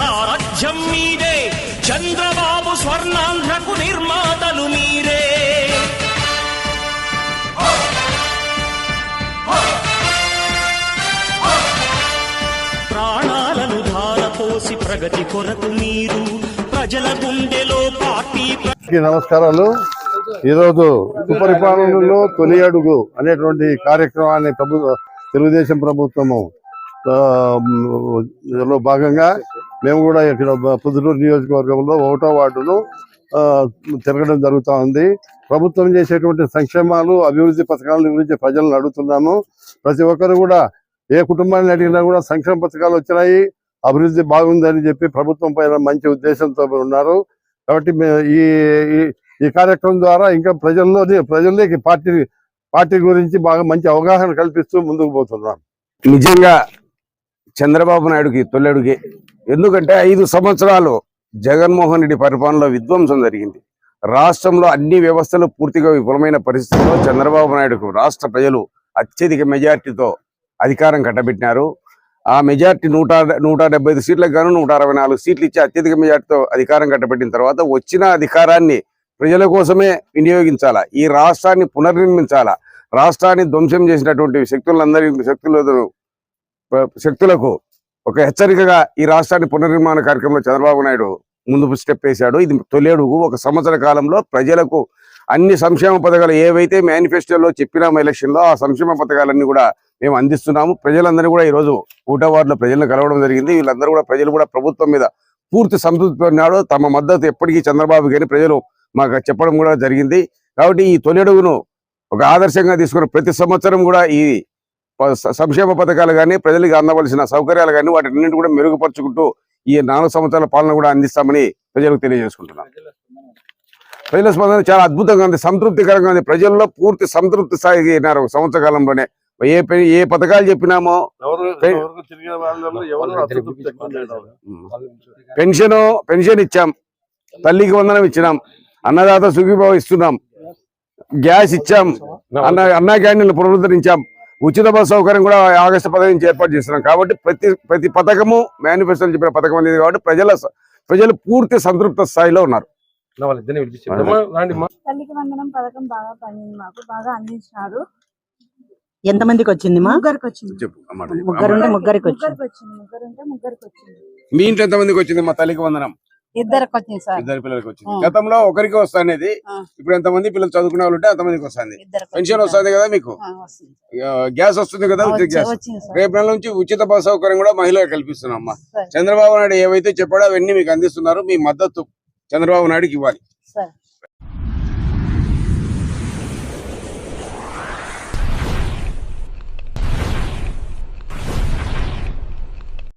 సారథ్యం మీదే. చంద్రబాబు స్వర్ణాంధ్రకు నిర్మాతలు మీరే. ప్రాణాలను ధారపోసి ప్రగతి కొరకు మీరు ప్రజల గుండెలో పార్టీ నమస్కారాలు. ఈరోజు సుపరిపాలనలో తొలి అడుగు అనేటువంటి కార్యక్రమాన్ని ప్రభుత్వ తెలుగుదేశం ప్రభుత్వము లో భాగంగా మేము కూడా ఇక్కడ పుదులూరు నియోజకవర్గంలో ఒకటో వార్డును ఆ, తిరగడం జరుగుతూ ఉంది. ప్రభుత్వం చేసేటువంటి సంక్షేమాలు అభివృద్ధి పథకాల గురించి ప్రజలను అడుగుతున్నాము. ప్రతి ఒక్కరు కూడా ఏ కుటుంబాన్ని అడిగినా కూడా సంక్షేమ పథకాలు వచ్చినాయి అభివృద్ధి బాగుందని చెప్పి ప్రభుత్వం పైన మంచి ఉద్దేశంతో ఉన్నారు. కాబట్టి ఈ ఈ- కార్యక్రమం ద్వారా ఇంకా ప్రజల్లో ప్రజల్లోకి పార్టీ పార్టీ గురించి బాగా మంచి అవగాహన కల్పిస్తూ ముందుకు పోతున్నాం. నిజంగా చంద్రబాబు నాయుడుకి తొలెడుగే ఎందుకంటే ఐదు సంవత్సరాలు జగన్మోహన్ రెడ్డి పరిపాలనలో విధ్వంసం జరిగింది. రాష్ట్రంలో అన్ని వ్యవస్థలు పూర్తిగా విఫలమైన పరిస్థితుల్లో చంద్రబాబు నాయుడుకు రాష్ట్ర ప్రజలు అత్యధిక మెజార్టీతో అధికారం కట్టబెట్టినారు. ఆ మెజార్టీ నూట నూట డెబ్బై ఐదు సీట్లకు గాను నూట అరవై నాలుగు సీట్లు ఇచ్చి అత్యధిక మెజార్టీతో అధికారం కట్టబెట్టిన తర్వాత వచ్చిన అధికారాన్ని ప్రజల కోసమే వినియోగించాలా? ఈ రాష్ట్రాన్ని పునర్నిర్మించాలా? రాష్ట్రాన్ని ధ్వంసం చేసినటువంటి శక్తులందరి శక్తులను శక్తులకు ఒక హెచ్చరికగా ఈ రాష్ట్రాన్ని పునర్నిర్మాణ కార్యక్రమంలో చంద్రబాబు నాయుడు ముందు స్టెప్ వేశాడు. ఇది తొలి అడుగు. ఒక సంవత్సర కాలంలో ప్రజలకు అన్ని సంక్షేమ పథకాలు ఏవైతే మేనిఫెస్టోలో చెప్పినాము ఎలక్షన్లో ఆ సంక్షేమ పథకాలన్నీ కూడా మేము అందిస్తున్నాము. ప్రజలందరినీ కూడా ఈ రోజు వార్డులో ప్రజలను కలవడం జరిగింది. వీళ్ళందరూ కూడా ప్రజలు కూడా ప్రభుత్వం మీద పూర్తి సంతృప్తి ఉన్నాడు తమ మద్దతు ఎప్పటికీ చంద్రబాబు కానీ ప్రజలు మాకు చెప్పడం కూడా జరిగింది. కాబట్టి ఈ తొలి అడుగును ఒక ఆదర్శంగా తీసుకున్న ప్రతి సంవత్సరం కూడా ఈ సంక్షేమ పథకాలు కానీ ప్రజలకు అందవలసిన సౌకర్యాలు కానీ వాటిని కూడా మెరుగుపరుచుకుంటూ ఈ నాలుగు సంవత్సరాల పాలన కూడా అందిస్తామని ప్రజలకు తెలియజేసుకుంటున్నాం. ప్రజల స్పందన చాలా అద్భుతంగా ఉంది సంతృప్తికరంగా ఉంది. ప్రజల్లో పూర్తి సంతృప్తి ఒక సంవత్సర కాలంలోనే ఏ ఏ పథకాలు చెప్పినామో. పెన్షన్ పెన్షన్ ఇచ్చాం. తల్లికి వందనం ఇచ్చినాం. అన్నదాత సుఖీభావ ఇస్తున్నాం. గ్యాస్ ఇచ్చాం. అన్న అన్నా క్యాంటీన్లు పునరుద్ధరించాం. ఉచిత బస్ సౌకర్యం కూడా ఆగస్టు పదహైదు నుంచి ఏర్పాటు చేస్తున్నాం. కాబట్టి ప్రతి ప్రతి పథకము మేనిఫెస్టోలో చెప్పిన పథకం అనేది కాబట్టి ప్రజల ప్రజలు పూర్తి సంతృప్త స్థాయిలో ఉన్నారు. నా వాళ్ళిద్దరిని పిలిపించామ్మా రాండి మా తల్లికి వందనం పథకం బాగా పండింది మాకు బాగా అందించినారు. ఎంత మందికి వచ్చింది మా? ముగ్గురికి వచ్చింది. చెప్పు అన్నమాట. ముగ్గురు ఉంటే ముగ్గురికి వచ్చింది. ముగ్గురికి వచ్చింది ముగ్గురు ఉంటే ముగ్గురికి వచ్చింది. మీ ఇంట్లో ఎంత మందికి వచ్చింది మా తల్లికి వందనం? ఇద్దరికి వచ్చింది సార్. ఇద్దరు పిల్లలకి వచ్చింది. గతంలో ఒకరికి వస్తానేది. ఇప్పుడు ఎంత మంది పిల్లలు చదువుకునే వాళ్ళు ఉంటే అంతమందికి వస్తుంది. పెన్షన్ వస్తుంది కదా మీకు? గ్యాస్ వస్తుంది కదా రేపు నెల నుంచి ఉచిత బస్ సౌకర్యం కూడా మహిళలకు కల్పిస్తున్నాం అమ్మా. చంద్రబాబు నాయుడు ఏవైతే చెప్పాడో అవన్నీ మీకు అందిస్తున్నారు మీ మద్దతు చంద్రబాబు నాయుడుకి ఇవ్వాలి.